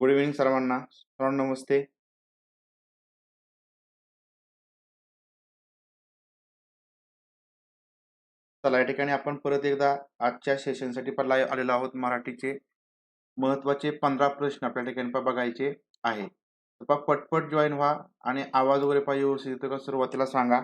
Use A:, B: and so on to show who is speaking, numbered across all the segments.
A: Good evening सर्वांना. सर्वांना नमस्ते. चला या ठिकाणी आपण परत एकदा आजच्या सेशनसाठी पण लाईव्ह आलेलो आहोत. मराठीचे महत्त्वाचे पंधरा प्रश्न आपल्या ठिकाणी बघायचे आहे पटपट जॉईन व्हा आणि आवाज वगैरे पाहिजे व्यवस्थित सुरुवातीला सांगा.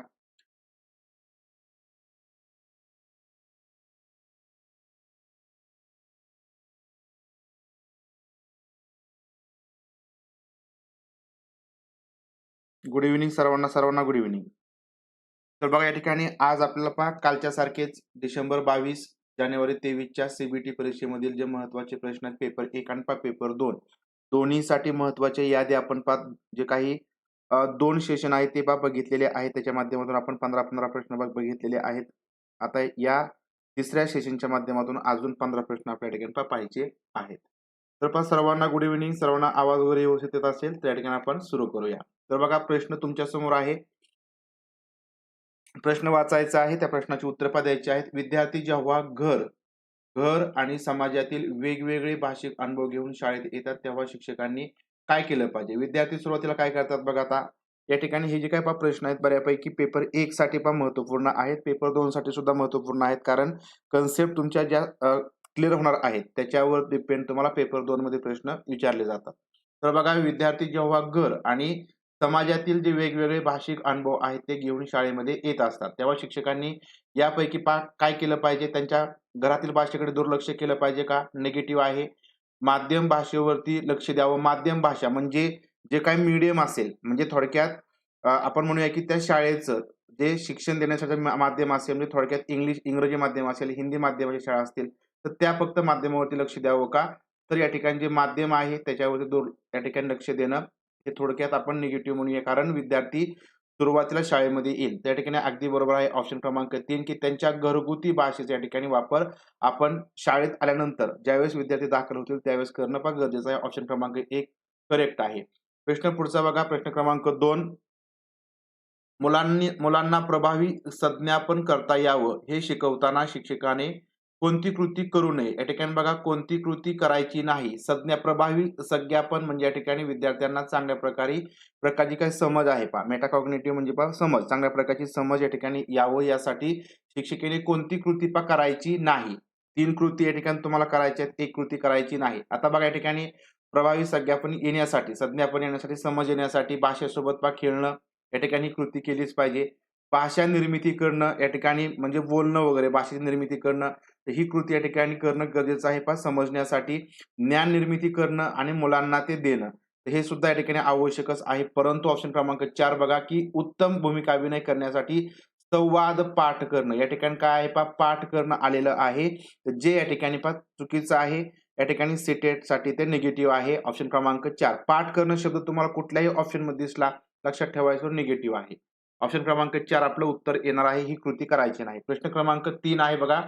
A: गुड इव्हिनिंग सर्वांना सर्वांना गुड इव्हिनिंग तर बघा या ठिकाणी आज आपल्याला पहा कालच्या सारखेच डिसेंबर बावीस जानेवारी तेवीसच्या सीबीटी परीक्षेमधील जे महत्त्वाचे प्रश्न आहेत पेपर एक आणि पा पेपर दोन. दोन्हीसाठी महत्त्वाच्या यादी आपण पा जे काही दोन सेशन आहेत ते बा बघितलेले आहेत. त्याच्या माध्यमातून आपण पंधरा पंधरा प्रश्न बघ- बघितलेले आहेत. आता या तिसऱ्या सेशनच्या माध्यमातून अजून पंधरा प्रश्न आपल्या ठिकाणी पाहिजे आहेत. तर पहा सर्वांना गुड इव्हिनिंग सर्वांना आवाज वगैरे व्यवस्थित येत असेल त्या ठिकाणी आपण सुरू करूया. तर बघा प्रश्न तुमच्यासमोर आहे. प्रश्न वाचायचा आहे त्या प्रश्नाची उत्तर पहा द्यायची आहेत. विद्यार्थी जेव्हा घर घर आणि समाजातील वेगवेगळे भाषिक अनुभव घेऊन शाळेत येतात तेव्हा शिक्षकांनी काय केलं पाहिजे? विद्यार्थी सुरुवातीला काय करतात बघा आता या ठिकाणी हे जे काय पा प्रश्न आहेत बऱ्यापैकी पेपर एक साठी पण महत्त्वपूर्ण आहेत. पेपर दोन साठी सुद्धा महत्त्वपूर्ण आहेत कारण कन्सेप्ट तुमच्या ज्या क्लिअर होणार आहेत त्याच्यावर डिपेंड तुम्हाला पेपर दोन मध्ये प्रश्न विचारले जातात. तर बघा विद्यार्थी जेव्हा घर आणि समाजातील जे वेगवेगळे भाषिक अनुभव आहेत ते घेऊन शाळेमध्ये येत असतात. तेव्हा शिक्षकांनी यापैकी पा काय केलं पाहिजे? त्यांच्या घरातील भाषेकडे दुर्लक्ष केलं पाहिजे का? निगेटिव्ह आहे. माध्यम भाषेवरती लक्ष द्यावं. माध्यम भाषा म्हणजे जे काही मीडियम असेल म्हणजे थोडक्यात आपण म्हणूया की त्या शाळेचं जे शिक्षण देण्यासाठी माध्यम असेल म्हणजे थोडक्यात इंग्लिश इंग्रजी माध्यम असेल हिंदी माध्यमाच्या शाळा असतील तर त्या फक्त माध्यमावरती लक्ष द्यावं का? तर या ठिकाणी जे माध्यम आहे त्याच्यावरती दूर या ठिकाणी लक्ष देणं हे थोडक्यात आपण निगेटिव्ह म्हणूया कारण विद्यार्थी सुरुवातीला शाळेमध्ये येईल. त्या ठिकाणी अगदी बरोबर आहे ऑप्शन क्रमांक तीन की त्यांच्या घरगुती भाषेचा या ठिकाणी वापर आपण शाळेत आल्यानंतर ज्यावेळेस विद्यार्थी दाखल होतील त्यावेळेस करणं फार गरजेचं आहे. ऑप्शन क्रमांक एक करेक्ट आहे. प्रश्न पुढचा बघा. प्रश्न क्रमांक दोन. मुलांनी मुलांना प्रभावी संज्ञापन करता यावं हे शिकवताना शिक्षकाने कोणती कृती करू नये. या ठिकाणी बघा कोणती कृती करायची नाही. संज्ञा प्रभावी संज्ञापन म्हणजे या ठिकाणी विद्यार्थ्यांना चांगल्या प्रकारे प्रकारची काही समज आहे पा मेटाकॉग्नेटिव्ह म्हणजे पा समज. चांगल्या प्रकारची समज या ठिकाणी यावं यासाठी शिक्षिकेने कोणती कृती पा करायची नाही. तीन कृती या ठिकाणी तुम्हाला करायच्या आहेत. एक कृती करायची नाही. आता बघा या ठिकाणी प्रभावी संज्ञापन येण्यासाठी संज्ञापन येण्यासाठी समज येण्यासाठी भाषेसोबत पा खेळणं. या ठिकाणी कृती केलीच पाहिजे. भाषा निर्मिती करणं या ठिकाणी म्हणजे बोलणं वगैरे भाषेची निर्मिती करणं. तर ही कृती या ठिकाणी करणं गरजेचं आहे पण समजण्यासाठी ज्ञान निर्मिती करणं आणि मुलांना ते देणं. हे सुद्धा या ठिकाणी आवश्यकच आहे. परंतु ऑप्शन क्रमांक चार बघा की उत्तम भूमिका अभिनय करण्यासाठी संवाद पाठ करणं. या ठिकाणी काय आहे पा पाठ करणं आलेलं आहे. जे या ठिकाणी पा चुकीचं आहे या ठिकाणी सिटेटसाठी ते निगेटिव्ह आहे. ऑप्शन क्रमांक चार. पाठ करणं शब्द तुम्हाला कुठल्याही ऑप्शनमध्ये दिसला लक्षात ठेवायचं निगेटिव्ह आहे. ऑप्शन क्रमांक चार आपलं उत्तर येणार आहे. ही कृती करायची नाही. प्रश्न क्रमांक तीन आहे बघा.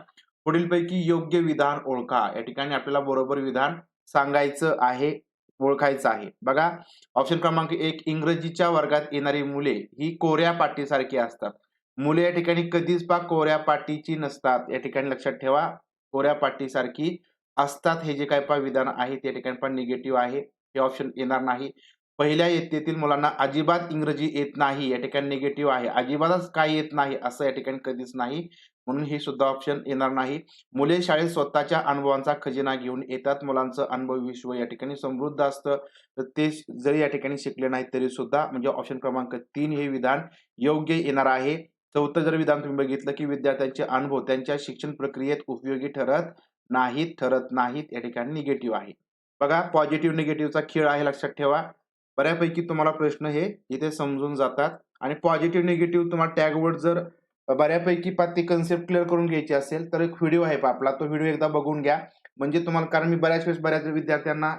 A: पुढीलपैकी योग्य विधान ओळखा. या ठिकाणी आपल्याला बरोबर विधान सांगायचं आहे ओळखायचं आहे. बघा ऑप्शन क्रमांक एक इंग्रजीच्या वर्गात येणारी मुले ही कोऱ्या पाटीसारखी असतात. मुले या ठिकाणी कधीच पा कोऱ्या पाटीची नसतात. या ठिकाणी लक्षात ठेवा कोऱ्या पाटीसारखी असतात हे जे काय पा विधान आहे त्या ठिकाणी पण निगेटिव्ह आहे हे ऑप्शन येणार नाही. पहिल्या इयत्तेतील मुलांना अजिबात इंग्रजी येत नाही या ठिकाणी निगेटिव्ह आहे. अजिबातच काय येत नाही असं या ठिकाणी कधीच नाही. म्हणून हे सुद्धा ऑप्शन येणार नाही. मुले शाळेत स्वतःच्या अनुभवांचा खजिना घेऊन येतात. मुलांचं अनुभव विश्व या ठिकाणी समृद्ध असतं. तर ते जरी या ठिकाणी शिकले नाहीत तरी सुद्धा म्हणजे ऑप्शन क्रमांक तीन हे विधान योग्य येणार आहे. चौथं जर विधान तुम्ही बघितलं की विद्यार्थ्यांचे अनुभव त्यांच्या शिक्षण प्रक्रियेत उपयोगी ठरत नाहीत ठरत नाहीत या ठिकाणी निगेटिव्ह आहे. बघा पॉझिटिव्ह निगेटिव्हचा खेळ आहे लक्षात ठेवा. बऱ्यापैकी तुम्हाला प्रश्न हे इथे समजून जातात. आणि पॉझिटिव्ह निगेटिव्ह तुम्हाला टॅगवर्ड जर बऱ्यापैकी पा ती कन्सेप्ट क्लिअर करून घ्यायची असेल तर एक व्हिडिओ आहे आपला तो व्हिडिओ एकदा बघून घ्या. म्हणजे तुम्हाला कारण मी बऱ्याच वेळेस बऱ्याच विद्यार्थ्यांना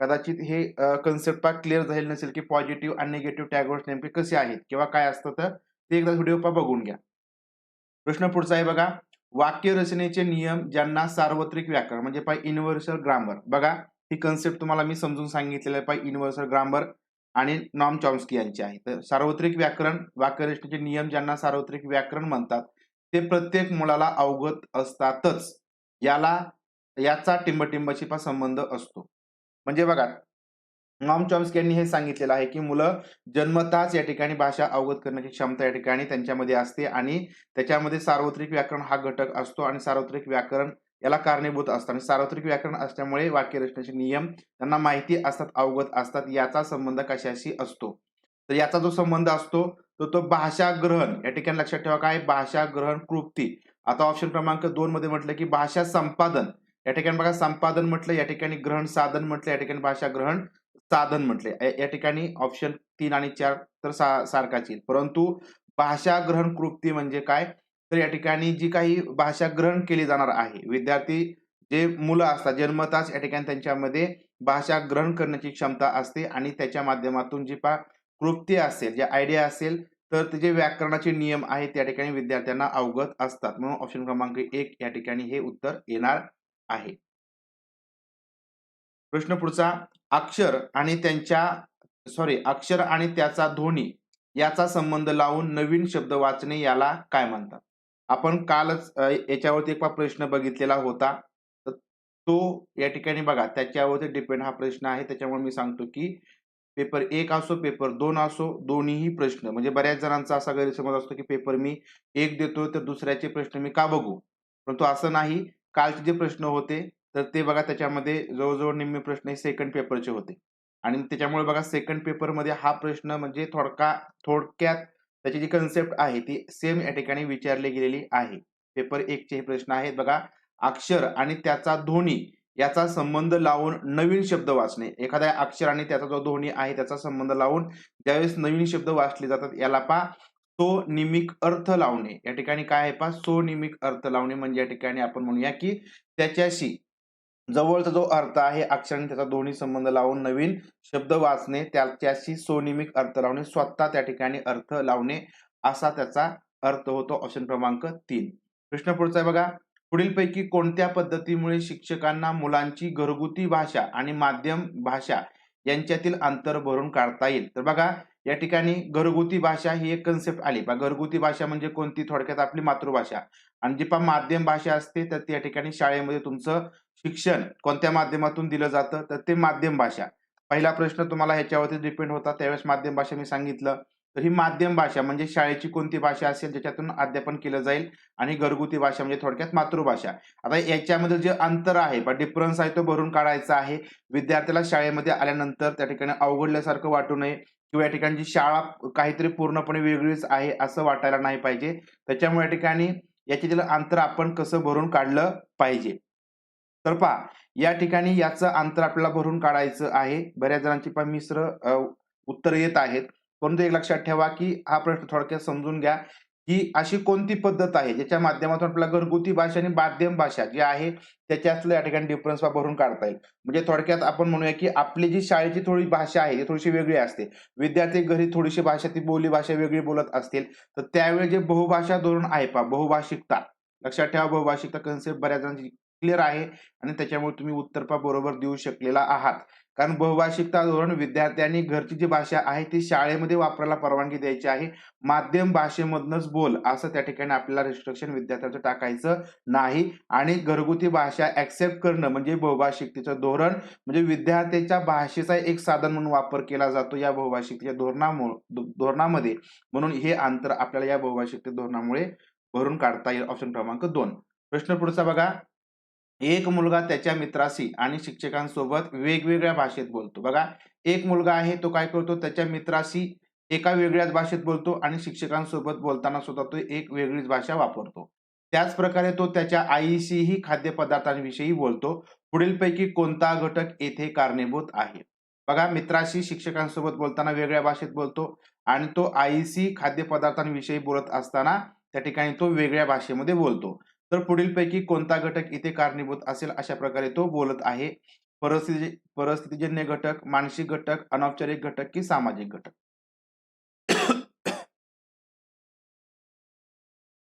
A: कदाचित हे कन्सेप्ट पा क्लिअर झालेलं नसेल की पॉझिटिव्ह आणि निगेटिव्ह टॅगवर्स नेमके कसे आहेत किंवा काय असतं तर ते एकदा व्हिडिओ पा बघून घ्या. प्रश्न पुढचा आहे बघा. वाक्य रचनेचे नियम ज्यांना सार्वत्रिक व्याकरण म्हणजे पाय युनिव्हर्सल ग्रामर बघा ही कन्सेप्ट तुम्हाला मी समजून सांगितलेलं आहे पाय युनिव्हर्सल ग्रामर आणि नॉम चॉम्स्की यांचे आहे. तर सार्वत्रिक व्याकरण वाक्यरचनेचे नियम ज्यांना सार्वत्रिक व्याकरण म्हणतात ते प्रत्येक मुलाला अवगत असतातच. याला याचा टिंबटिंबाशी पण संबंध असतो. म्हणजे बघा नॉम चॉम्स्की यांनी हे सांगितलेलं आहे की मुलं जन्मताच या ठिकाणी भाषा अवगत करण्याची क्षमता या ठिकाणी त्यांच्यामध्ये असते आणि त्याच्यामध्ये सार्वत्रिक व्याकरण हा घटक असतो आणि सार्वत्रिक व्याकरण याला कारणीभूत असतात. आणि सार्वत्रिक व्याकरण असल्यामुळे वाक्यरचनेचे नियम त्यांना माहिती असतात अवगत असतात याचा संबंध कशाशी असतो? तर याचा जो संबंध असतो तो तो भाषा ग्रहण या ठिकाणी लक्षात ठेवा काय? भाषा ग्रहण कृप्ती. आता ऑप्शन क्रमांक दोन मध्ये म्हटलं की भाषा संपादन. या ठिकाणी बघा संपादन म्हटलं या ठिकाणी ग्रहण साधन म्हटलं या ठिकाणी भाषा ग्रहण साधन म्हटले. या- या ठिकाणी ऑप्शन तीन आणि चार तर सा सारखाच येईल. परंतु भाषा ग्रहण कृप्ती म्हणजे काय? तर या ठिकाणी जी काही भाषा ग्रहण केली जाणार आहे विद्यार्थी जे मुलं असतात जन्मताच या ठिकाणी त्यांच्यामध्ये भाषा ग्रहण करण्याची क्षमता असते आणि त्याच्या माध्यमातून जी पा कृप्ती असेल जे आयडिया असेल तर ते जे व्याकरणाचे नियम आहेत त्या ठिकाणी विद्यार्थ्यांना अवगत असतात. म्हणून ऑप्शन क्रमांक एक या ठिकाणी हे उत्तर येणार आहे. प्रश्न पुढचा अक्षर आणि त्यांच्या सॉरी अक्षर आणि त्याचा ध्वनी याचा संबंध लावून नवीन शब्द वाचणे याला काय म्हणतात? आपण कालच याच्यावरती एक प्रश्न बघितलेला होता. तर तो या ठिकाणी बघा त्याच्यावरती डिपेंड हा प्रश्न आहे. त्याच्यामुळे मी सांगतो की पेपर एक असो पेपर दोन असो दोन्हीही प्रश्न. म्हणजे बऱ्याच जणांचा असा गैरसमज असतो की पेपर मी एक देतो तर दुसऱ्याचे प्रश्न मी का बघू? परंतु असं नाही. कालचे जे प्रश्न होते तर ते बघा त्याच्यामध्ये जवळजवळ निम्मे प्रश्न हे सेकंड पेपरचे होते. आणि त्याच्यामुळे बघा सेकंड पेपरमध्ये हा प्रश्न म्हणजे थोडका थोडक्यात त्याची जी कन्सेप्ट आहे ती सेम या ठिकाणी विचारली गेलेली आहे. पेपर एकचे हे प्रश्न आहेत. बघा अक्षर आणि त्याचा ध्वनी याचा संबंध लावून नवीन शब्द वाचणे. एखाद्या अक्षर आणि त्याचा जो ध्वनी आहे त्याचा संबंध लावून ज्यावेळेस नवीन शब्द वाचले जातात याला पा सोनिमिक अर्थ लावणे. या ठिकाणी काय आहे पा सोनिमिक अर्थ लावणे. म्हणजे या ठिकाणी आपण म्हणूया की त्याच्याशी जवळचा जो अर्थ आहे अक्षराने त्याचा दोन्ही संबंध लावून नवीन शब्द वाचणे त्याच्याशी सोनिमिक अर्थ लावणे स्वतः त्या ठिकाणी अर्थ लावणे असा त्याचा अर्थ होतो ऑप्शन क्रमांक तीन. प्रश्न पुढचा आहे बघा. पुढीलपैकी कोणत्या पद्धतीमुळे शिक्षकांना मुलांची घरगुती भाषा आणि माध्यम भाषा यांच्यातील अंतर भरून काढता येईल? तर बघा या ठिकाणी घरगुती भाषा ही एक कन्सेप्ट आली. बा घरगुती भाषा म्हणजे कोणती? थोडक्यात आपली मातृभाषा. आणि जी पा माध्यम भाषा असते तर त्या ठिकाणी शाळेमध्ये तुमचं शिक्षण कोणत्या माध्यमातून दिलं जातं? तर ते माध्यम भाषा. पहिला प्रश्न तुम्हाला ह्याच्यावरती डिपेंड होता. त्यावेळेस माध्यम भाषा मी सांगितलं. तर ही माध्यम भाषा म्हणजे शाळेची कोणती भाषा असेल ज्याच्यातून अध्यापन केलं जाईल आणि घरगुती भाषा म्हणजे थोडक्यात मातृभाषा. आता याच्यामध्ये जे अंतर आहे पण डिफरन्स आहे तो भरून काढायचा आहे. विद्यार्थ्याला शाळेमध्ये आल्यानंतर त्या ठिकाणी अवघडल्यासारखं वाटू नये किंवा या ठिकाणी शाळा काहीतरी पूर्णपणे वेगळीच आहे असं वाटायला नाही पाहिजे. त्याच्यामुळे या ठिकाणी याच्यातील अंतर आपण कसं भरून काढलं पाहिजे? तर पहा या ठिकाणी याचं अंतर आपल्याला भरून काढायचं आहे. बऱ्याच जणांची पण मिश्र उत्तर येत आहेत. परंतु एक लक्षात ठेवा की हा प्रश्न थोडक्यात समजून घ्या की अशी कोणती पद्धत आहे? ज्याच्या माध्यमातून आपल्याला घरगुती भाषा आणि माध्यम भाषा जी आहे त्याच्यातलं या ठिकाणी डिफरन्स भरून काढता येईल. म्हणजे थोडक्यात आपण म्हणूया की आपली जी शाळेची थोडी भाषा आहे ती थोडीशी वेगळी असते. विद्यार्थी घरी थोडीशी भाषा ती बोली भाषा वेगळी बोलत असतील तर त्यावेळी जे बहुभाषा धोरण आहे पा बहुभाषिकता. लक्षात ठेवा बहुभाषिकता कन्सेप्ट बऱ्याच जणांची क्लिअर आहे आणि त्याच्यामुळे तुम्ही उत्तरपा बरोबर देऊ शकलेला आहात. कारण बहुभाषिकता धोरण विद्यार्थ्यांनी घरची जी भाषा आहे ती शाळेमध्ये वापरायला परवानगी द्यायची आहे. माध्यम भाषेमधनच बोल असं त्या ठिकाणी आपल्याला रिस्ट्रिक्शन विद्यार्थ्यांचं टाकायचं नाही. आणि घरगुती भाषा ऍक्सेप्ट करणं म्हणजे बहुभाषिकतेचं धोरण म्हणजे विद्यार्थ्याच्या भाषेचा एक साधन म्हणून वापर केला जातो या बहुभाषिकतेच्या धोरणामुळे धोरणामध्ये. म्हणून हे अंतर आपल्याला या बहुभाषिकते धोरणामुळे भरून काढता येईल. ऑप्शन क्रमांक दोन. प्रश्न पुढचा बघा. एक मुलगा त्याच्या मित्राशी आणि शिक्षकांसोबत वेगवेगळ्या भाषेत बोलतो. बघा एक मुलगा आहे तो काय करतो? त्याच्या मित्राशी एका वेगळ्याच भाषेत बोलतो आणि शिक्षकांसोबत बोलताना सुद्धा तो एक वेगळीच भाषा वापरतो. त्याच प्रकारे तो त्याच्या आईशीही खाद्यपदार्थांविषयी बोलतो. पुढीलपैकी कोणता घटक येथे कारणीभूत आहे? बघा मित्राशी शिक्षकांसोबत बोलताना वेगळ्या भाषेत बोलतो आणि तो आईशी खाद्यपदार्थांविषयी बोलत असताना त्या ठिकाणी तो वेगळ्या भाषेमध्ये बोलतो. तर पुढीलपैकी कोणता घटक इथे कारणीभूत असेल अशा प्रकारे तो बोलत आहे. परिस्थिती परिस्थितीजन्य घटक मानसिक घटक अनौपचारिक घटक की सामाजिक घटक.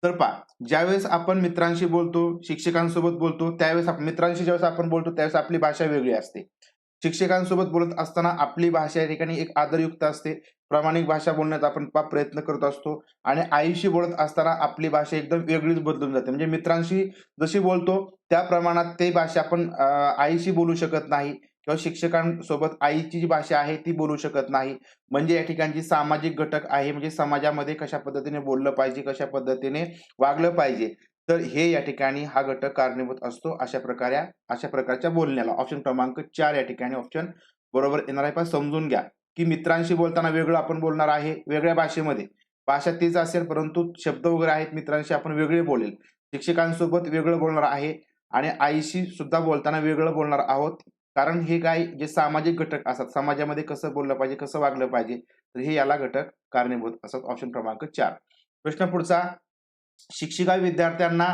A: तर पहा ज्यावेळेस आपण मित्रांशी बोलतो शिक्षकांसोबत बोलतो त्यावेळेस मित्रांशी ज्यावेळेस आपण बोलतो त्यावेळेस आपली भाषा वेगळी असते. शिक्षकांसोबत बोलत असताना आपली भाषा या ठिकाणी एक आदरयुक्त असते. प्रामाणिक भाषा बोलण्याचा आपण प्रयत्न करत असतो आणि आईशी बोलत असताना आपली भाषा एकदम वेगळीच बदलून जाते. म्हणजे मित्रांशी जशी बोलतो त्या प्रमाणात ते भाषा आपण आईशी बोलू शकत नाही किंवा शिक्षकांसोबत आईची जी भाषा आहे ती बोलू शकत नाही. म्हणजे या ठिकाणची सामाजिक घटक आहे म्हणजे समाजामध्ये कशा पद्धतीने बोललं पाहिजे कशा पद्धतीने वागलं पाहिजे तर हे या ठिकाणी हा घटक कारणीभूत असतो अशा प्रकारे अशा प्रकारच्या बोलण्याला. ऑप्शन क्रमांक चार या ठिकाणी ऑप्शन बरोबर येणार आहे. पण समजून घ्या. की मित्रांशी बोलताना वेगळं आपण बोलणार आहे वेगळ्या भाषेमध्ये. भाषा तीच असेल परंतु शब्द वगैरे आहेत मित्रांशी आपण वेगळे बोलेल. शिक्षकांसोबत वेगळं बोलणार आहे आणि आईशी सुद्धा बोलताना वेगळं बोलणार आहोत. कारण हे काय जे सामाजिक घटक असतात समाजामध्ये कसं बोललं पाहिजे कसं वागलं पाहिजे तर हे याला घटक कारणीभूत असतात. ऑप्शन क्रमांक चार. प्रश्न पुढचा शिक्षिका विद्यार्थ्यांना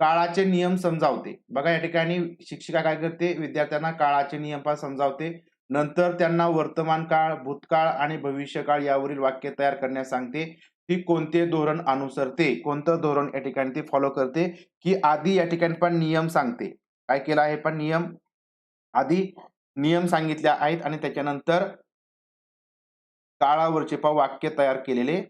A: काळाचे नियम समजावते. बघा या ठिकाणी शिक्षिका काय करते? विद्यार्थ्यांना काळाचे नियम पण समजावते. नंतर त्यांना वर्तमान काळ भूतकाळ आणि भविष्यकाळ यावरील वाक्य तयार करण्यास सांगते. ती कोणते धोरण अनुसरते? कोणतं धोरण या ठिकाणी ती फॉलो करते? की आधी या ठिकाणी पण नियम सांगते. काय केलं आहे पण नियम? आधी नियम सांगितले आहेत आणि त्याच्यानंतर काळावरचे पण वाक्य तयार केलेले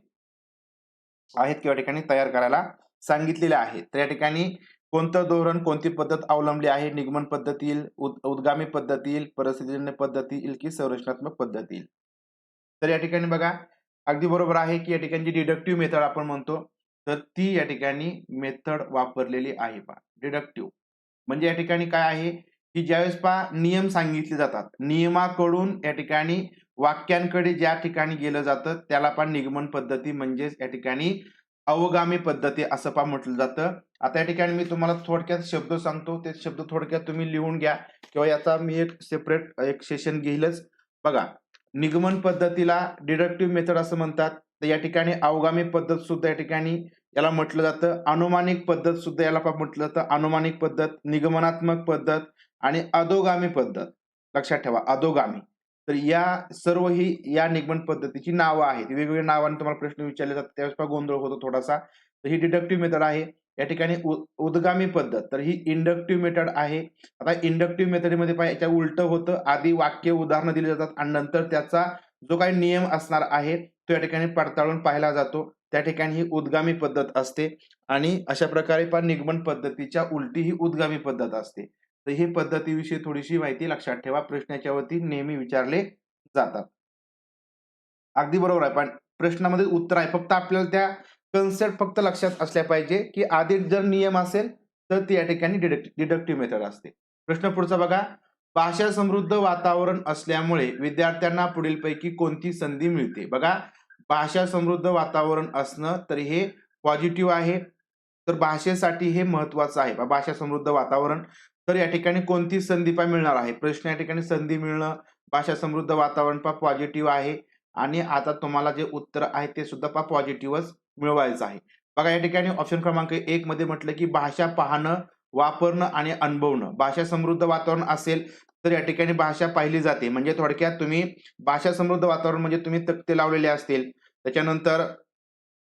A: आहेत किंवा ठिकाणी तयार करायला सांगितलेले आहेत. तर या ठिकाणी कोणतं धोरण कोणती पद्धत अवलंबली आहे? निगमन पद्धती येईल उद- उद्गामी पद्धती येईल परिस्थितीजन्य पद्धती येईल की संरचनात्मक पद्धती येईल तर या ठिकाणी बघा अगदी बरोबर आहे की या ठिकाणी जी डिडक्टिव्ह मेथड आपण म्हणतो. तर ती या ठिकाणी मेथड वापरलेली आहे बा डिडक्टिव्ह म्हणजे या ठिकाणी काय आहे? की ज्यावेळेस पा नियम सांगितले जातात. नियमाकडून या ठिकाणी वाक्यांकडे ज्या ठिकाणी गेलं जातं त्याला पण निगमन पद्धती म्हणजेच या ठिकाणी अवगामी पद्धती असं पा म्हटलं जातं. आता या ठिकाणी मी तुम्हाला थोडक्यात शब्द सांगतो. ते शब्द थोडक्यात तुम्ही लिहून घ्या किंवा याचा मी एक सेपरेट एक सेशन घेईलच. बघा निगमन पद्धतीला डिडक्टिव्ह मेथड असं म्हणतात. तर या ठिकाणी अवगामी पद्धत सुद्धा या ठिकाणी याला म्हटलं जातं. अनुमानिक पद्धत सुद्धा याला म्हटलं जातं. अनुमानिक पद्धत निगमनात्मक पद्धत आणि अधोगामी पद्धत. लक्षात ठेवा अधोगामी. तर या सर्व ही या निगमन पद्धतीची नावं आहेत. वेगवेगळ्या नावाने तुम्हाला प्रश्न विचारले जातात त्यावेळेस गोंधळ होतो थोडासा. तर ही डिडक्टिव्ह मेथड आहे. या ठिकाणी उद्गामी पद्धत. तर ही इंडक्टिव्ह मेथड आहे. आता इंडक्टिव्ह मेथडमध्ये पाहिजे याच्या उलट होतं. आधी वाक्य उदाहरणं दिली जातात आणि नंतर त्याचा जो काही नियम असणार आहे तो या ठिकाणी पडताळून पाहिला जातो. त्या ठिकाणी ही उद्गामी पद्धत असते. आणि अशा प्रकारे पण निगमन पद्धतीच्या उलटी ही उद्गामी पद्धत असते. तर हे पद्धतीविषयी थोडीशी माहिती लक्षात ठेवा. प्रश्नाच्या वरती नेहमी विचारले जातात. अगदी बरोबर आहे. पण प्रश्नामध्ये उत्तर आहे. फक्त आपल्याला त्या कन्सेप्ट फक्त लक्षात असल्या पाहिजे की आधी जर नियम असेल तर ती या ठिकाणी डिडक्टिव्ह मेथड असते. प्रश्न पुढचा बघा. भाषा समृद्ध वातावरण असल्यामुळे विद्यार्थ्यांना पुढीलपैकी कोणती संधी मिळते? बघा. भाषा समृद्ध वातावरण असणं तर हे पॉझिटिव्ह आहे. तर भाषेसाठी हे महत्वाचं आहे. भाषा समृद्ध वातावरण तर या ठिकाणी कोणती संधी पा मिळणार आहे? प्रश्न या ठिकाणी संधी मिळणं भाषा समृद्ध वातावरण पा पॉझिटिव्ह आहे. आणि आता तुम्हाला जे उत्तर आहे ते सुद्धा पा पॉझिटिव्हच मिळवायचं आहे. बघा या ठिकाणी ऑप्शन क्रमांक एक मध्ये म्हटलं की भाषा पाहणं वापरणं आणि अनुभवणं. भाषा समृद्ध वातावरण असेल तर या ठिकाणी भाषा पाहिली जाते. म्हणजे थोडक्यात तुम्ही भाषा समृद्ध वातावरण म्हणजे तुम्ही तक्ते लावलेले असतील. त्याच्यानंतर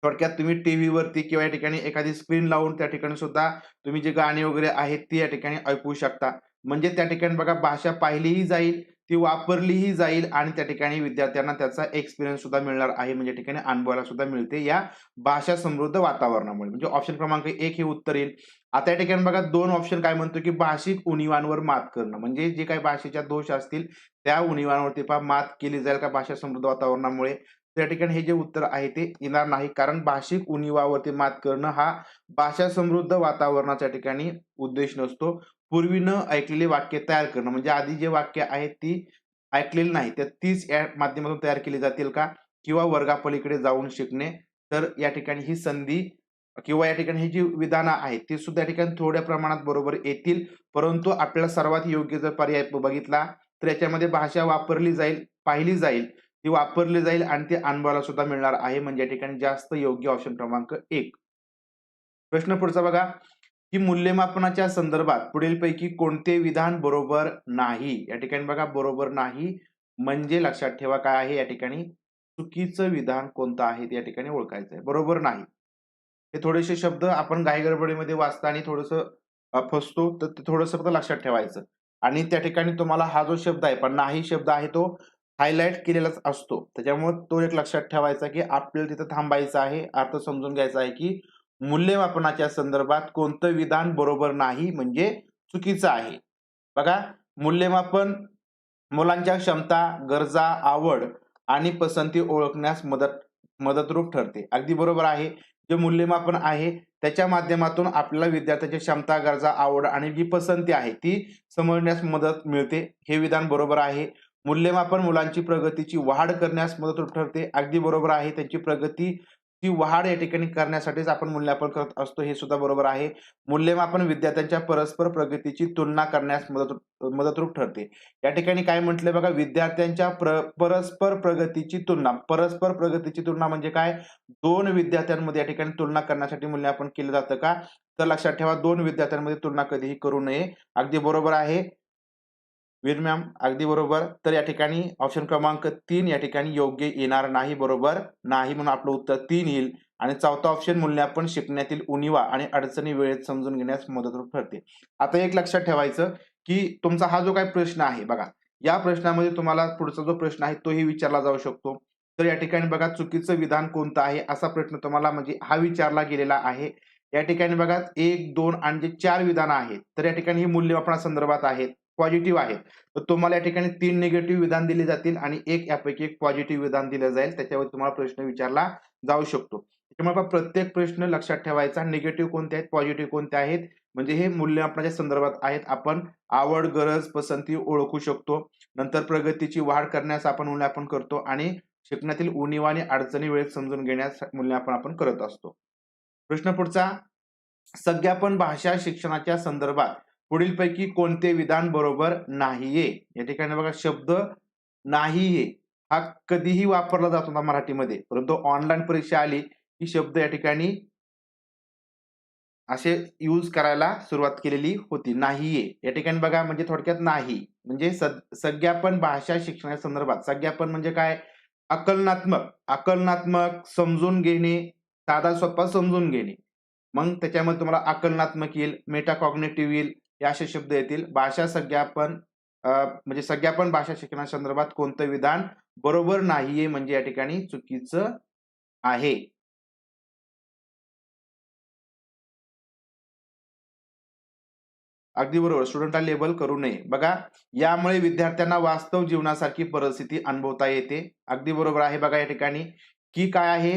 A: थोडक्यात तुम्ही टी व्हीवरती किंवा या ठिकाणी एखादी स्क्रीन लावून त्या ठिकाणी सुद्धा तुम्ही जे गाणी वगैरे आहेत ती या ठिकाणी ऐकू शकता. म्हणजे त्या ठिकाणी बघा भाषा पाहिलीही जाईल ती वापरलीही जाईल आणि त्या ठिकाणी विद्यार्थ्यांना त्याचा एक्सपिरियन्स सुद्धा मिळणार आहे. म्हणजे ठिकाणी अनुभवायला सुद्धा मिळते या भाषा समृद्ध वातावरणामुळे. म्हणजे ऑप्शन क्रमांक एक हे उत्तर येईल. आता या ठिकाणी बघा दोन ऑप्शन काय म्हणतो की भाषिक उणीवांवर मात करणं. म्हणजे जे काही भाषेच्या दोष असतील त्या उणीवांवरती पहा मात केली जाईल का भाषा समृद्ध वातावरणामुळे? त्या ठिकाणी हे जे उत्तर आहे ते येणार नाही. कारण भाषिक उणीवावरती मात करणं हा भाषा समृद्ध वातावरणाच्या ठिकाणी उद्देश नसतो. पूर्वी न ऐकलेले वाक्य तयार करणं म्हणजे आधी जे वाक्य आहेत ती ऐकलेली नाही तर तीच या माध्यमातून तयार केली जातील का? किंवा वर्गापलीकडे जाऊन शिकणे तर या ठिकाणी ही संधी किंवा या ठिकाणी ही जी विधानं आहेत ती सुद्धा या ठिकाणी थोड्या प्रमाणात बरोबर येतील. परंतु आपल्याला सर्वात योग्य जर पर्याय बघितला तर याच्यामध्ये भाषा वापरली जाईल पाहिली जाईल. ती वापरली जाईल आणि ती अनुभवाला सुद्धा मिळणार आहे. म्हणजे या ठिकाणी जास्त योग्य ऑप्शन क्रमांक एक. प्रश्न पुढचा बघा. की मूल्यमापनाच्या संदर्भात पुढीलपैकी कोणते विधान बरोबर नाही? या ठिकाणी बघा बरोबर नाही म्हणजे लक्षात ठेवा काय आहे? या ठिकाणी चुकीचं विधान कोणतं आहे? ते या ठिकाणी ओळखायचं आहे. बरोबर नाही. हे थोडेसे शब्द आपण घाई गडबडीमध्ये वाचताना थोडस फसतो तर ते थोडंसं फक्त लक्षात ठेवायचं. आणि त्या ठिकाणी तुम्हाला हा जो शब्द आहे पण नाही शब्द आहे तो हायलाइट केलेलाच असतो. त्याच्यामुळे तो एक लक्षात ठेवायचा की आपल्याला तिथं थांबायचं आहे अर्थ समजून घ्यायचा आहे की मूल्यमापनाच्या संदर्भात कोणतं विधान बरोबर नाही म्हणजे चुकीचं आहे. बघा मूल्यमापन मुलांच्या क्षमता गरजा आवड आणि पसंती ओळखण्यास मदत मदतरूप ठरते. अगदी बरोबर आहे. जे मूल्यमापन आहे त्याच्या माध्यमातून आपल्याला विद्यार्थ्याची क्षमता गरजा आवड आणि जी पसंती आहे ती समजण्यास मदत मिळते. हे विधान बरोबर आहे. मूल्यमापन मुलांची प्रगतीची वाढ करण्यास मदतरूप ठरते. अगदी बरोबर आहे. त्यांची प्रगती ती वाढ या ठिकाणी करण्यासाठीच आपण मूल्यमापन करत असतो हे सुद्धा बरोबर आहे. मूल्यमापन विद्यार्थ्यांच्या परस्पर प्रगतीची तुलना करण्यास मदत मदतरूप ठरते. या ठिकाणी काय म्हटलंय बघा विद्यार्थ्यांच्या प्र परस्पर प्रगतीची तुलना परस्पर प्रगतीची तुलना म्हणजे काय? दोन विद्यार्थ्यांमध्ये या ठिकाणी तुलना करण्यासाठी मूल्यांकन केलं जातं का? तर लक्षात ठेवा दोन विद्यार्थ्यांमध्ये तुलना कधीही करू नये. अगदी बरोबर आहे. मॅम अगदी बरोबर. तर या ठिकाणी ऑप्शन क्रमांक तीन या ठिकाणी योग्य येणार नाही बरोबर? नाही म्हणून आपलं उत्तर तीन येईल. आणि चौथा ऑप्शन मूल्यमापन शिकण्यातील उणीवा आणि अडचणी वेळेत समजून घेण्यास मदत ठरते. आता एक लक्षात ठेवायचं की तुमचा हा जो काही प्रश्न आहे बघा. या प्रश्नामध्ये तुम्हाला पुढचा जो प्रश्न आहे तोही विचारला जाऊ शकतो. तर या ठिकाणी बघा चुकीचं विधान कोणतं आहे असा प्रश्न तुम्हाला म्हणजे हा विचारला गेलेला आहे. या ठिकाणी बघा एक दोन आणि जे चार विधानं आहेत तर या ठिकाणी ही मूल्यमापना संदर्भात आहेत. पॉझिटिव्ह आहेत तर तुम्हाला या ठिकाणी तीन निगेटिव्ह विधान दिले जातील आणि एक यापैकी एक पॉझिटिव्ह विधान दिलं जाईल. त्याच्यावर तुम्हाला प्रश्न विचारला जाऊ शकतो. त्याच्यामुळे प्रत्येक प्रश्न लक्षात ठेवायचा. निगेटिव्ह कोणते आहेत? पॉझिटिव्ह कोणते आहेत? म्हणजे हे मूल्यमापनाच्या संदर्भात आहेत. आपण आवड गरज पसंती ओळखू शकतो. नंतर प्रगतीची वाढ करण्यास आपण मूल्यांकन करतो आणि शिकण्यातील उणीव आणि अडचणी वेळेत समजून घेण्यास मूल्यांकन आपण करत असतो. प्रश्न पुढचा. संज्ञापन भाषा शिक्षणाच्या संदर्भात पुढीलपैकी कोणते विधान बरोबर नाहीये? या ठिकाणी बघा शब्द नाहीये हा कधीही वापरला जातो ना मराठीमध्ये. परंतु ऑनलाईन परीक्षा आली की शब्द या ठिकाणी असे यूज करायला सुरुवात केलेली होती. नाहीये. या ठिकाणी बघा म्हणजे थोडक्यात नाही. म्हणजे सद- संज्ञापन भाषा शिक्षणाच्या संदर्भात. संज्ञापन म्हणजे काय? आकलनात्मक. आकलनात्मक समजून घेणे साधा सोपा समजून घेणे. मग त्याच्यामध्ये तुम्हाला आकलनात्मक येईल मेटाकॉग्नेटिव्ह येईल हे असे शब्द येतील. भाषा संज्ञापन म्हणजे संज्ञापन भाषा शिक्षणासंदर्भात कोणतं विधान बरोबर नाहीये म्हणजे या ठिकाणी चुकीचं आहे. अगदी बरोबर. स्टुडंटला लेबल करू नये. बघा यामुळे विद्यार्थ्यांना वास्तव जीवनासारखी परिस्थिती अनुभवता येते. अगदी बरोबर आहे बघा या ठिकाणी. की काय आहे?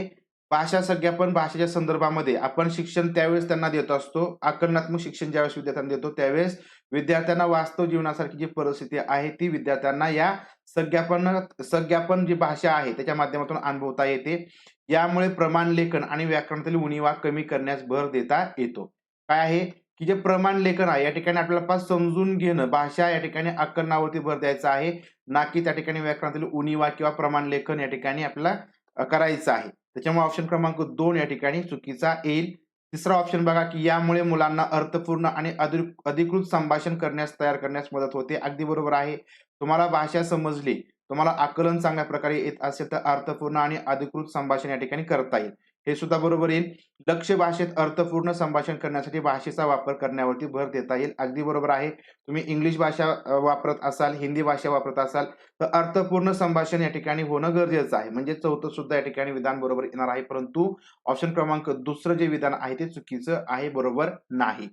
A: भाषा संज्ञापन भाषेच्या संदर्भामध्ये आपण शिक्षण त्यावेळेस त्यांना देत असतो. आकलनात्मक शिक्षण ज्यावेळेस विद्यार्थ्यांना देतो त्यावेळेस विद्यार्थ्यांना वास्तव जीवनासारखी जी परिस्थिती आहे ती विद्यार्थ्यांना या संज्ञापन संज्ञापन जी भाषा आहे त्याच्या माध्यमातून अनुभवता येते. यामुळे प्रमाण लेखन आणि व्याकरणातील उणीवा कमी करण्यास भर देता येतो. काय आहे? की जे प्रमाण लेखन आहे या ठिकाणी आपल्याला पास समजून घेणं भाषा या ठिकाणी आकलनावरती भर द्यायचा आहे. ना की त्या ठिकाणी व्याकरणातील उणीवा किंवा प्रमाण लेखन या ठिकाणी आपल्याला करायचं आहे. त्याच्यामुळे ऑप्शन क्रमांक दोन या ठिकाणी चुकीचा येईल. तिसरा ऑप्शन बघा की यामुळे मुलांना अर्थपूर्ण आणि अधिक अधिकृत संभाषण करण्यास तयार करण्यास मदत होते. अगदी बरोबर आहे. तुम्हाला भाषा समजली तुम्हाला आकलन चांगल्या प्रकारे येत असेल तर अर्थपूर्ण आणि अधिकृत संभाषण या ठिकाणी करता येईल. हे सुद्धा बरोबर येईल. लक्ष्य भाषेत अर्थपूर्ण संभाषण करण्यासाठी भाषेचा वापर करण्यावरती भर देता येईल. अगदी बरोबर आहे. तुम्ही इंग्लिश भाषा वापरत असाल हिंदी भाषा वापरत असाल तर अर्थपूर्ण संभाषण या ठिकाणी होणं गरजेचं आहे. म्हणजे चौथं सुद्धा या ठिकाणी विधान बरोबर येणार आहे. परंतु ऑप्शन क्रमांक दुसरं जे विधान आहे ते चुकीचं आहे बरोबर नाही.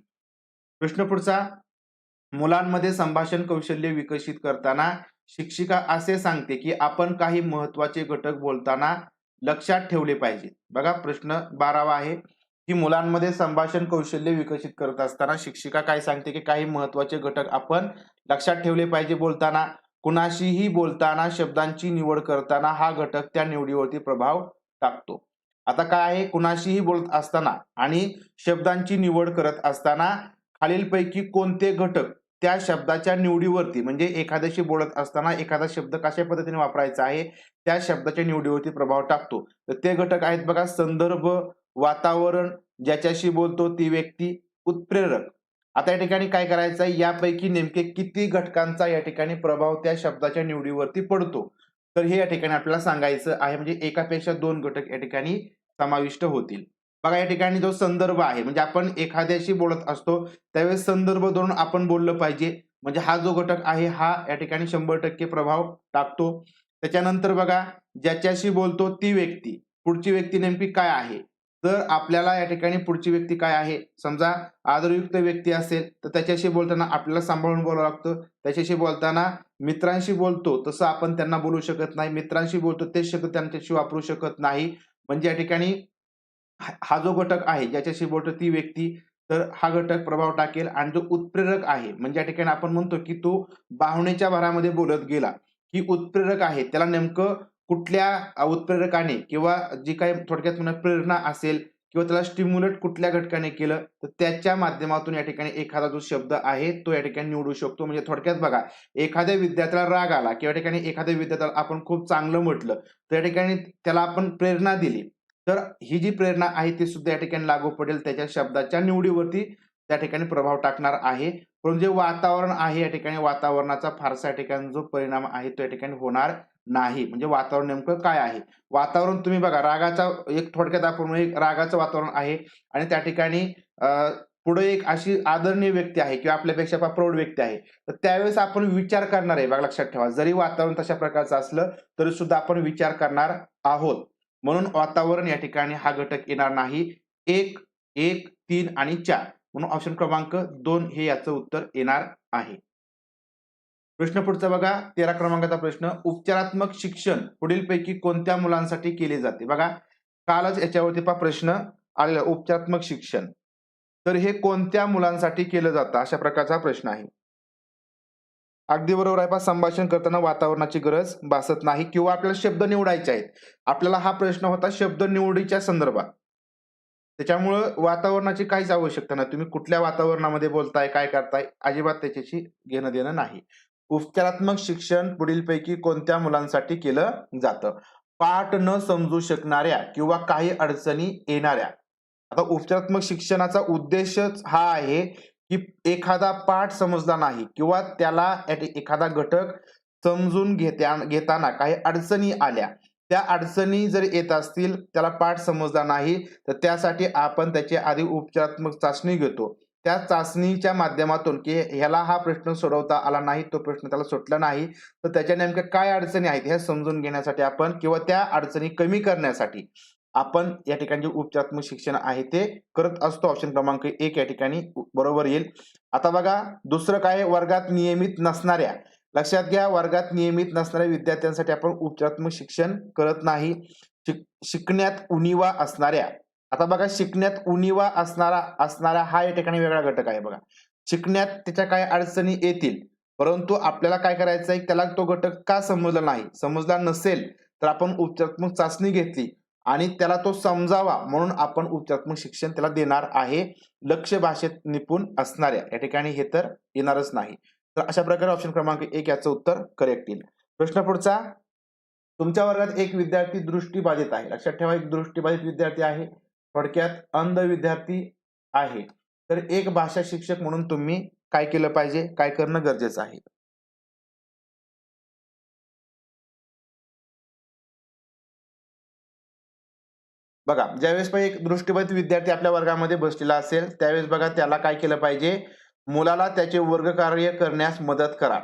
A: प्रश्न पुढचा. मुलांमध्ये संभाषण कौशल्य विकसित करताना शिक्षिका असे सांगते की आपण काही महत्त्वाचे घटक बोलताना लक्षात ठेवले पाहिजे बघा प्रश्न बारावा आहे की मुलांमध्ये संभाषण कौशल्य विकसित करत असताना शिक्षिका काय सांगते की काही महत्त्वाचे घटक आपण लक्षात ठेवले पाहिजे बोलताना. कुणाशीही बोलताना शब्दांची निवड करताना हा घटक त्या निवडीवरती प्रभाव टाकतो. आता काय आहे? कुणाशीही बोलत असताना आणि शब्दांची निवड करत असताना खालीलपैकी कोणते घटक त्या शब्दाच्या निवडीवरती म्हणजे एखाद्याशी बोलत असताना एखादा शब्द कशा पद्धतीने वापरायचा आहे त्या शब्दाच्या निवडीवरती प्रभाव टाकतो. तर ते घटक आहेत बघा संदर्भ वातावरण ज्याच्याशी बोलतो ती व्यक्ती उत्प्रेरक. आता या ठिकाणी काय करायचं आहे? यापैकी नेमके किती घटकांचा या ठिकाणी प्रभाव त्या शब्दाच्या निवडीवरती पडतो? तर हे या ठिकाणी आपल्याला सांगायचं आहे म्हणजे एकापेक्षा दोन घटक या ठिकाणी समाविष्ट होतील. बघा या ठिकाणी जो संदर्भ आहे म्हणजे आपण एखाद्याशी बोलत असतो त्यावेळेस संदर्भ धरून आपण बोललं पाहिजे. म्हणजे हा जो घटक आहे हा या ठिकाणी शंभर टक्के प्रभाव टाकतो. त्याच्यानंतर बघा ज्याच्याशी बोलतो ती व्यक्ती पुढची व्यक्ती नेमकी काय आहे? तर आपल्याला या ठिकाणी पुढची व्यक्ती काय आहे? समजा आदरयुक्त व्यक्ती असेल तर त्याच्याशी बोलताना आपल्याला सांभाळून बोलावं लागतं. त्याच्याशी बोलताना मित्रांशी बोलतो तसं आपण त्यांना बोलू शकत नाही. मित्रांशी बोलतो तेच शब्द त्यांच्याशी वापरू शकत नाही. म्हणजे या ठिकाणी हा हा जो घटक आहे ज्याच्याशी बोलतो ती व्यक्ती तर हा घटक प्रभाव टाकेल आणि जो उत्प्रेरक आहे म्हणजे या ठिकाणी आपण म्हणतो की तो भावनेच्या भरामध्ये बोलत गेला की उत्प्रेरक आहे त्याला नेमकं कुठल्या उत्प्रेरकाने किंवा जी काही थोडक्यात म्हणा प्रेरणा असेल किंवा त्याला स्टिम्युलेट कुठल्या घटकाने केलं तर त्याच्या माध्यमातून या ठिकाणी एखादा जो शब्द आहे तो या ठिकाणी निवडू शकतो. म्हणजे थोडक्यात बघा एखाद्या विद्यार्थ्याला राग आला किंवा या ठिकाणी एखाद्या विद्यार्थ्याला आपण खूप चांगलं म्हटलं तर या ठिकाणी त्याला आपण प्रेरणा दिली. तर ही जी प्रेरणा आहे ती सुद्धा या ठिकाणी लागू पडेल. त्याच्या शब्दाच्या निवडीवरती त्या ठिकाणी प्रभाव टाकणार आहे. पण जे वातावरण आहे या ठिकाणी वातावरणाचा फारसा या ठिकाणी जो परिणाम आहे तो या ठिकाणी होणार नाही. म्हणजे वातावरण नेमकं काय आहे? वातावरण तुम्ही बघा रागाचा एक थोडक्यात आपण एक रागाचं वातावरण आहे आणि त्या ठिकाणी पुढे एक अशी आदरणीय व्यक्ती आहे किंवा आपल्यापेक्षा फार प्रौढ व्यक्ती आहे. तर त्यावेळेस आपण विचार करणार आहे. बघा लक्षात ठेवा. जरी वातावरण तशा प्रकारचं असलं तरी सुद्धा आपण विचार करणार आहोत. म्हणून वातावरण या ठिकाणी हा घटक येणार नाही. एक एक तीन आणि चार. म्हणून ऑप्शन क्रमांक दोन हे याचं उत्तर येणार आहे. प्रश्न पुढचा बघा. तेरा क्रमांकाचा प्रश्न. उपचारात्मक शिक्षण पुढीलपैकी कोणत्या मुलांसाठी केले जाते? बघा. कालच याच्यावरती पा प्रश्न आलेला उपचारात्मक शिक्षण. तर हे कोणत्या मुलांसाठी केलं जातं? अशा प्रकारचा प्रश्न आहे. अगदी बरोबर आहे पहा संभाषण करताना वातावरणाची गरज भासत नाही किंवा आपल्याला शब्द निवडायचे आहेत. आपल्याला हा प्रश्न होता शब्द निवडीच्या संदर्भात. त्याच्यामुळं वातावरणाची काहीच आवश्यकता नाही. तुम्ही कुठल्या वातावरणामध्ये बोलताय काय करताय अजिबात त्याच्याशी घेणं देणं नाही. उपचारात्मक शिक्षण पुढीलपैकी कोणत्या मुलांसाठी केलं जातं? पाठ न समजू शकणाऱ्या किंवा काही अडचणी येणाऱ्या. आता उपचारात्मक शिक्षणाचा उद्देशच हा आहे की एखादा पाठ समजला नाही किंवा त्याला एखादा घटक समजून घेत्या घेताना काही अडचणी आल्या त्या अडचणी जर येत असतील त्याला पाठ समजला नाही तर त्यासाठी आपण त्याची आधी उपचारात्मक चाचणी घेतो. त्या चाचणीच्या माध्यमातून की ह्याला हा प्रश्न सोडवता आला नाही तो प्रश्न त्याला सुटला नाही तर त्याच्या नेमक्या काय अडचणी आहेत हे समजून घेण्यासाठी आपण किंवा त्या अडचणी कमी करण्यासाठी आपण या ठिकाणी जे उपचारात्मक शिक्षण आहे ते करत असतो. ऑप्शन क्रमांक एक या ठिकाणी बरोबर येईल. आता बघा दुसरं काय वर्गात नियमित नसणाऱ्या. लक्षात घ्या वर्गात नियमित नसणाऱ्या विद्यार्थ्यांसाठी आपण उपचारात्मक शिक्षण करत नाही. शिक शिकण्यात उणीवा असणाऱ्या. आता बघा शिकण्यात उणीवा असणारा असणारा हा या ठिकाणी वेगळा घटक आहे बघा. शिकण्यात त्याच्या काय अडचणी येतील? परंतु आपल्याला काय करायचं आहे त्याला तो घटक का समजला नाही? समजला नसेल तर आपण उपचारात्मक चाचणी घेतली. आणि त्याला तो समजावा म्हणून आपण उपचारात्मक शिक्षण त्याला देणार आहे. लक्ष भाषेत निपुण असणाऱ्या. या ठिकाणी हे तर येणारच नाही. तर अशा प्रकारे ऑप्शन क्रमांक एक याचं उत्तर करेक्ट येईल. प्रश्न पुढचा. तुमच्या वर्गात एक विद्यार्थी दृष्टीबाधित आहे. लक्षात ठेवा एक दृष्टीबाधित विद्यार्थी आहे. थोडक्यात अंध विद्यार्थी आहे. तर एक भाषा शिक्षक म्हणून तुम्ही काय केलं पाहिजे? काय करणं गरजेचं आहे? बघा ज्यावेळेस पण एक दृष्टीबद्ध विद्यार्थी आपल्या वर्गामध्ये बसलेला असेल त्यावेळेस बघा त्याला काय केलं पाहिजे? मुलाला त्याचे वर्ग कार्य करण्यास मदत करा.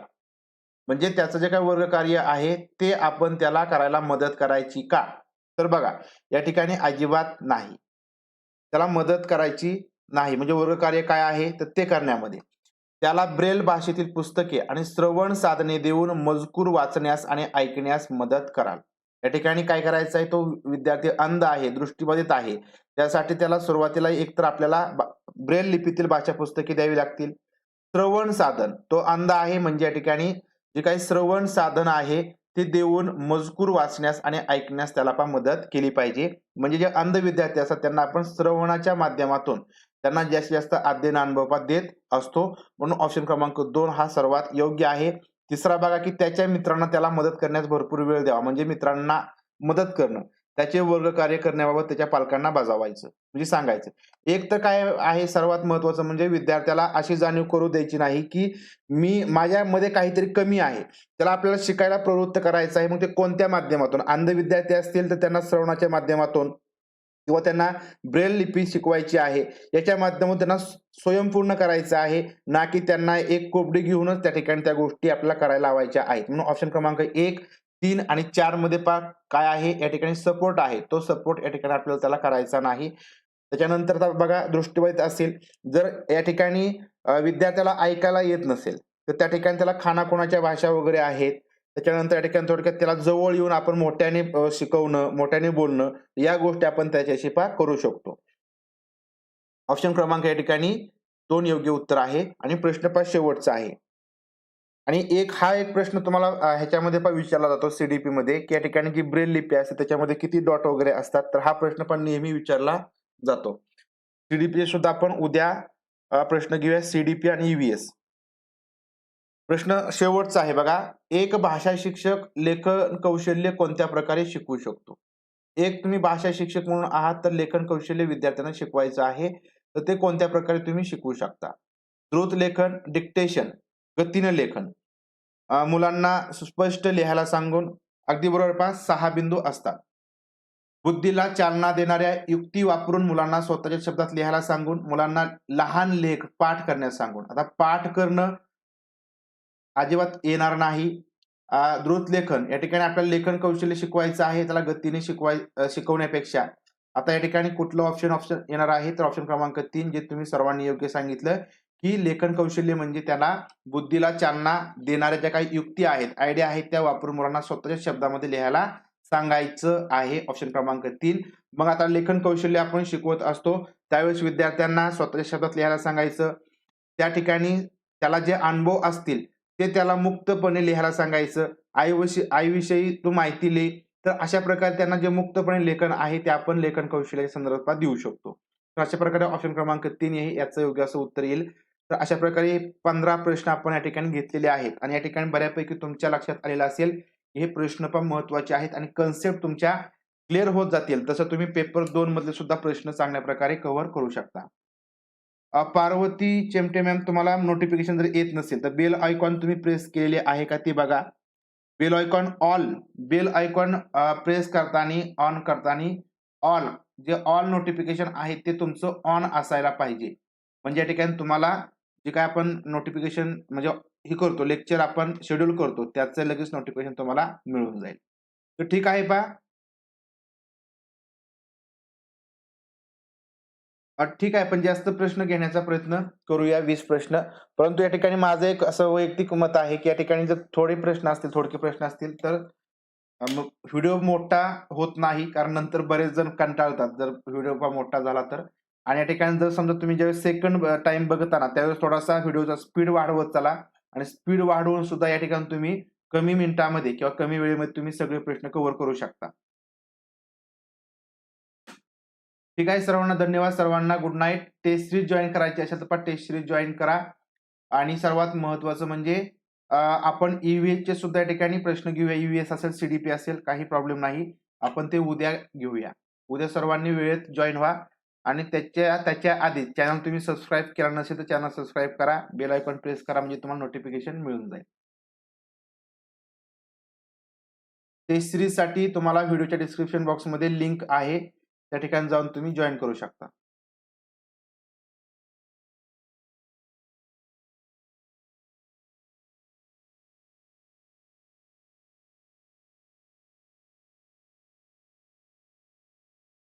A: म्हणजे त्याचं जे काय वर्ग कार्य आहे ते आपण त्याला करायला मदत करायची का? तर बघा या ठिकाणी अजिबात नाही. त्याला मदत करायची नाही. म्हणजे वर्ग कार्य काय आहे? तर ते करण्यामध्ये. त्याला ब्रेल भाषेतील पुस्तके आणि श्रवण साधने देऊन मजकूर वाचण्यास आणि ऐकण्यास मदत कराल या ठिकाणी काय करायचं आहे तो विद्यार्थी अंध आहे दृष्टीबाधित आहे. त्यासाठी त्याला सुरुवातीला एकतर आपल्याला बा- ब्रेल लिपीतील भाषा पुस्तके द्यावी लागतील. श्रवण साधन तो अंध आहे म्हणजे या ठिकाणी जे काही श्रवण साधन आहे ते देऊन मजकूर वाचण्यास आणि ऐकण्यास त्याला पण मदत केली पाहिजे. म्हणजे जे अंध विद्यार्थी असतात त्यांना आपण श्रवणाच्या माध्यमातून त्यांना जास्तीत जास्त अध्ययन अनुभवात देत असतो. म्हणून ऑप्शन क्रमांक दोन हा सर्वात योग्य आहे. तिसरा बघा की त्याच्या मित्रांना त्याला मदत करण्यास भरपूर वेळ द्यावा. म्हणजे मित्रांना मदत करणं त्याचे वर्ग कार्य करण्याबाबत त्याच्या पालकांना बजावायचं म्हणजे सांगायचं. एक तर काय आहे सर्वात महत्वाचं म्हणजे विद्यार्थ्याला अशी जाणीव करू द्यायची नाही की मी माझ्यामध्ये काहीतरी कमी आहे. त्याला आपल्याला शिकायला प्रवृत्त करायचं आहे मग ते कोणत्या माध्यमातून? अंध विद्यार्थी असतील तर त्यांना श्रवणाच्या माध्यमातून किंवा त्यांना ब्रेल लिपी शिकवायची आहे. याच्या माध्यमातून त्यांना स्वयंपूर्ण करायचं आहे ना की त्यांना एक कोबडी घेऊनच त्या ठिकाणी त्या गोष्टी आपल्याला करायला लावायच्या आहेत. म्हणून ऑप्शन क्रमांक एक तीन आणि चारमध्ये पा काय आहे? या ठिकाणी सपोर्ट आहे. तो सपोर्ट या ठिकाणी आपल्याला त्याला करायचा नाही. त्याच्यानंतर बघा दृष्टीवाईत असेल जर या ठिकाणी विद्यार्थ्याला ऐकायला येत नसेल तर त्या ठिकाणी त्याला खानाखुणाच्या भाषा वगैरे आहेत. त्याच्यानंतर या ठिकाणी थोडक्यात त्याला जवळ येऊन आपण मोठ्याने शिकवणं मोठ्याने बोलणं या गोष्टी आपण त्याच्याशी पा करू शकतो. ऑप्शन क्रमांक या ठिकाणी दोन योग्य उत्तर आहे आणि प्रश्न पा शेवटचा आहे. आणि एक हा एक प्रश्न तुम्हाला ह्याच्यामध्ये पण विचारला जातो सीडीपी मध्ये की या ठिकाणी जी ब्रेल लिपी असते त्याच्यामध्ये किती डॉट वगैरे असतात? तर हा प्रश्न पण नेहमी विचारला जातो. सीडीपी सुद्धा आपण उद्या प्रश्न घेऊया सीडीपी आणि ईव्हीएस प्रश्न शेवटचा आहे बघा. एक भाषा शिक्षक लेखन कौशल्य कोणत्या प्रकारे शिकवू शकतो? एक तुम्ही भाषा शिक्षक म्हणून आहात तर लेखन कौशल्य विद्यार्थ्यांना शिकवायचं आहे. तर ते कोणत्या प्रकारे तुम्ही शिकवू शकता? द्रुत लेखन डिक्टेशन गतीनं लेखन. मुलांना स्पष्ट लिहायला सांगून अगदी बरोबर पास सहा बिंदू असतात. बुद्धीला चालना देणाऱ्या युक्ती वापरून मुलांना स्वतःच्या शब्दात लिहायला सांगून मुलांना लहान लेख पाठ करण्यास सांगून. आता पाठ करणं अजिबात येणार नाही. द्रुत लेखन. या ठिकाणी आपल्याला लेखन कौशल्य शिकवायचं आहे त्याला गतीने शिकवाय शिकवण्यापेक्षा. आता या ठिकाणी कुठलं ऑप्शन ऑप्शन येणार आहे? तर ऑप्शन क्रमांक तीन जे तुम्ही सर्वांनी योग्य सांगितलं की लेखन कौशल्य म्हणजे त्याला बुद्धीला चालना देणाऱ्या ज्या काही युक्ती आहेत आयडिया आहेत त्या वापरून मुलांना स्वतःच्या शब्दामध्ये लिहायला सांगायचं आहे. ऑप्शन क्रमांक तीन. मग आता लेखन कौशल्य आपण शिकवत असतो त्यावेळेस विद्यार्थ्यांना स्वतःच्या शब्दात लिहायला सांगायचं. त्या ठिकाणी त्याला जे अनुभव असतील ते त्याला मुक्तपणे लिहायला सांगायचं. आईविषयी आईविषयी तू माहिती लिही. तर अशा प्रकारे त्यांना जे मुक्तपणे लेखन आहे ते आपण लेखन कौशल्याच्या संदर्भात देऊ शकतो. तर अशा प्रकारे ऑप्शन क्रमांक तीन हे याचं योग्य असं उत्तर येईल. तर अशा प्रकारे पंधरा प्रश्न आपण या ठिकाणी घेतलेले आहेत. आणि या ठिकाणी बऱ्यापैकी तुमच्या लक्षात आलेलं असेल हे प्रश्न पण महत्त्वाचे आहेत आणि कन्सेप्ट तुमच्या क्लिअर होत जातील. तसं तुम्ही पेपर दोन मधले सुद्धा प्रश्न चांगल्या प्रकारे कव्हर करू शकता. पार्वती चेमटे मॅम तुम्हाला नोटिफिकेशन जर येत नसेल तर बेल आयकॉन तुम्ही प्रेस केलेले आहे का ते बघा. Bell icon all bell icon press करताना ऑन करताना ऑल जे ऑल नोटिफिकेशन आहे ते तुमचं ऑन असायला पाहिजे. म्हणजे या ठिकाणी तुम्हाला जे काय आपण नोटिफिकेशन म्हणजे हे करतो लेक्चर आपण शेड्यूल करतो त्याचं लगेच नोटिफिकेशन तुम्हाला मिळून जाईल. तर ठीक आहे पा ठीक आहे पण जास्त प्रश्न घेण्याचा प्रयत्न करूया वीस प्रश्न. परंतु या ठिकाणी माझं एक असं वैयक्तिक मत आहे की या ठिकाणी जर थोडे प्रश्न असतील थोडके प्रश्न असतील तर मग व्हिडिओ मोठा होत नाही कारण नंतर बरेच जण कंटाळतात. जर व्हिडिओ मोठा झाला तर. आणि या ठिकाणी जर समजा तुम्ही ज्यावेळेस सेकंड टाइम बघताना त्यावेळेस थोडासा व्हिडिओचा स्पीड वाढवत चला. आणि स्पीड वाढवून सुद्धा या ठिकाणी तुम्ही कमी मिनिटामध्ये किंवा कमी वेळेमध्ये तुम्ही सगळे प्रश्न कव्हर करू शकता. ठीक आहे सर्वांना धन्यवाद. सर्वांना good night test series join करायची असेल तर टेस्ट सिरीज जॉईन करा. आणि सर्वात महत्वाचं म्हणजे आपण ईव्हीएसचे सुद्धा या ठिकाणी प्रश्न घेऊया. ईव्हीएस असेल सीडीपी असेल काही प्रॉब्लेम नाही. आपण ते उद्या घेऊया. उद्या सर्वांनी वेळेत जॉईन व्हा. आणि त्याच्या त्याच्या आधी चॅनल तुम्ही सबस्क्राईब केला नसेल तर चॅनल सबस्क्राईब करा. बेल आयकॉन प्रेस करा म्हणजे तुम्हाला नोटिफिकेशन मिळून जाईल. टेस्ट सिरीजसाठी तुम्हाला व्हिडिओच्या डिस्क्रिप्शन बॉक्समध्ये लिंक आहे. त्या ठिकाणी जाऊन तुम्ही जॉईन करू शकता.